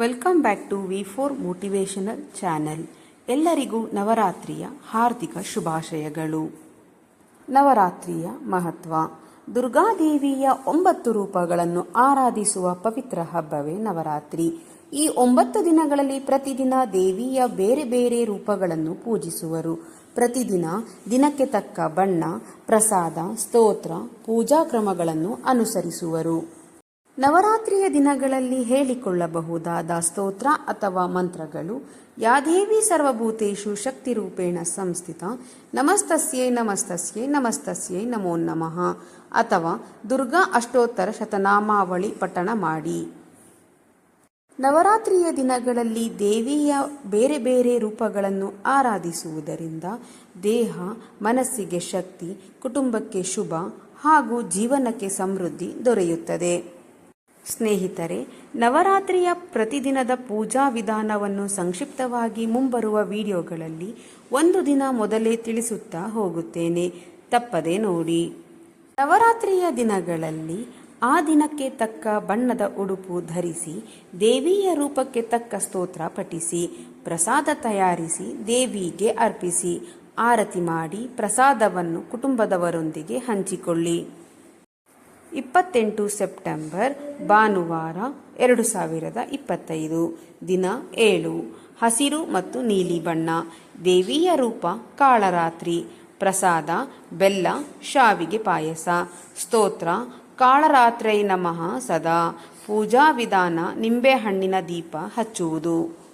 Welcome back to V four motivational channel ಎಲ್ಲರಿಗೂ ನವರಾತ್ರಿಯ ಹಾರ್ದಿಕ ಶುಭಾಶಯಗಳು. ನವರಾತ್ರಿಯ ಮಹತ್ವ. ದುರ್ಗಾದೇವಿಯ ಒಂಬತ್ತು ರೂಪಗಳನ್ನು ಆರಾಧಿಸುವ ಪವಿತ್ರ ಹಬ್ಬವೇ ನವರಾತ್ರಿ. ಈ ಒಂಬತ್ತು ದಿನಗಳಲ್ಲಿ ಪ್ರತಿದಿನ ದೇವಿಯ ಬೇರೆ ಬೇರೆ ರೂಪಗಳನ್ನು ಪೂಜಿಸುವರು. ಪ್ರತಿದಿನ ದಿನಕ್ಕೆ ತಕ್ಕ ಬಣ್ಣ, ಪ್ರಸಾದ, ಸ್ತೋತ್ರ, ಪೂಜಾ ಕ್ರಮಗಳನ್ನು ಅನುಸರಿಸುವರು. ನವರಾತ್ರಿಯ ದಿನಗಳಲ್ಲಿ ಹೇಳಿಕೊಳ್ಳಬಹುದಾದ ಸ್ತೋತ್ರ ಅಥವಾ ಮಂತ್ರಗಳು, ಯಾದೇವಿ ಸರ್ವಭೂತೇಷು ಶಕ್ತಿರೂಪೇಣ ಸಂಸ್ಥಿತ, ನಮಸ್ತಸ್ಯೈ ನಮಸ್ತಸ್ಯೈ ನಮಸ್ತಸ್ಯೈ ನಮೋ ನಮಃ, ಅಥವಾ ದುರ್ಗಾ ಅಷ್ಟೋತ್ತರ ಶತನಾಮಾವಳಿ ಪಠಣ ಮಾಡಿ. ನವರಾತ್ರಿಯ ದಿನಗಳಲ್ಲಿ ದೇವಿಯ ಬೇರೆ ಬೇರೆ ರೂಪಗಳನ್ನು ಆರಾಧಿಸುವುದರಿಂದ ದೇಹ, ಮನಸ್ಸಿಗೆ ಶಕ್ತಿ, ಕುಟುಂಬಕ್ಕೆ ಶುಭ ಹಾಗೂ ಜೀವನಕ್ಕೆ ಸಮೃದ್ಧಿ ದೊರೆಯುತ್ತದೆ. ಸ್ನೇಹಿತರೆ, ನವರಾತ್ರಿಯ ಪ್ರತಿದಿನದ ಪೂಜಾ ವಿಧಾನವನ್ನು ಸಂಕ್ಷಿಪ್ತವಾಗಿ ಮುಂಬರುವ ವಿಡಿಯೋಗಳಲ್ಲಿ ಒಂದು ದಿನ ಮೊದಲೇ ತಿಳಿಸುತ್ತಾ ಹೋಗುತ್ತೇನೆ. ತಪ್ಪದೆ ನೋಡಿ. ನವರಾತ್ರಿಯ ದಿನಗಳಲ್ಲಿ ಆ ದಿನಕ್ಕೆ ತಕ್ಕ ಬಣ್ಣದ ಉಡುಪು ಧರಿಸಿ, ದೇವಿಯ ರೂಪಕ್ಕೆ ತಕ್ಕ ಸ್ತೋತ್ರ ಪಠಿಸಿ, ಪ್ರಸಾದ ತಯಾರಿಸಿ ದೇವಿಗೆ ಅರ್ಪಿಸಿ, ಆರತಿ ಮಾಡಿ ಪ್ರಸಾದವನ್ನು ಕುಟುಂಬದವರೊಂದಿಗೆ ಹಂಚಿಕೊಳ್ಳಿ. ಇಪ್ಪತ್ತೆಂಟು ಸೆಪ್ಟೆಂಬರ್, ಭಾನುವಾರ, ಎರಡು ಸಾವಿರದ ಇಪ್ಪತ್ತೈದು. ದಿನ ಏಳು. ಹಸಿರು ಮತ್ತು ನೀಲಿ ಬಣ್ಣ. ದೇವಿಯ ರೂಪ ಕಾಳರಾತ್ರಿ. ಪ್ರಸಾದ, ಬೆಲ್ಲ, ಶಾವಿಗೆ ಪಾಯಸ. ಸ್ತೋತ್ರ, ಕಾಳರಾತ್ರೈ ನಮಃ ಸದಾ. ಪೂಜಾ ವಿಧಾನ, ನಿಂಬೆಹಣ್ಣಿನ ದೀಪ ಹಚ್ಚುವುದು.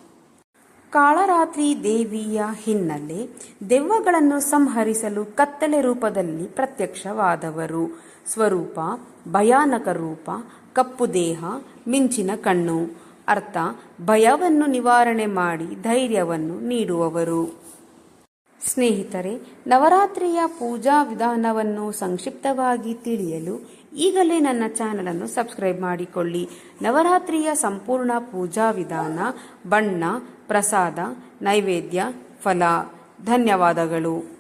ಕಾಳರಾತ್ರಿ ದೇವಿಯ ಹಿನ್ನೆಲೆ ದೆವ್ವಗಳನ್ನು ಸಂಹರಿಸಲು ಕತ್ತಲೆ ರೂಪದಲ್ಲಿ ಪ್ರತ್ಯಕ್ಷವಾದವರು. ಸ್ವರೂಪ, ಭಯಾನಕ ರೂಪ, ಕಪ್ಪು ದೇಹ, ಮಿಂಚಿನ ಕಣ್ಣು. ಅರ್ಥ, ಭಯವನ್ನು ನಿವಾರಣೆ ಮಾಡಿ ಧೈರ್ಯವನ್ನು ನೀಡುವವರು. ಸ್ನೇಹಿತರೆ, ನವರಾತ್ರಿಯ ಪೂಜಾ ವಿಧಾನವನ್ನು ಸಂಕ್ಷಿಪ್ತವಾಗಿ ತಿಳಿಯಲು ಈಗಲೇ ನನ್ನ ಚಾನಲನ್ನು ಸಬ್ಸ್ಕ್ರೈಬ್ ಮಾಡಿಕೊಳ್ಳಿ. ನವರಾತ್ರಿಯ ಸಂಪೂರ್ಣ ಪೂಜಾ ವಿಧಾನ ಬಣ್ಣ ಪ್ರಸಾದ ನೈವೇದ್ಯ ಫಲ. ಧನ್ಯವಾದಗಳು.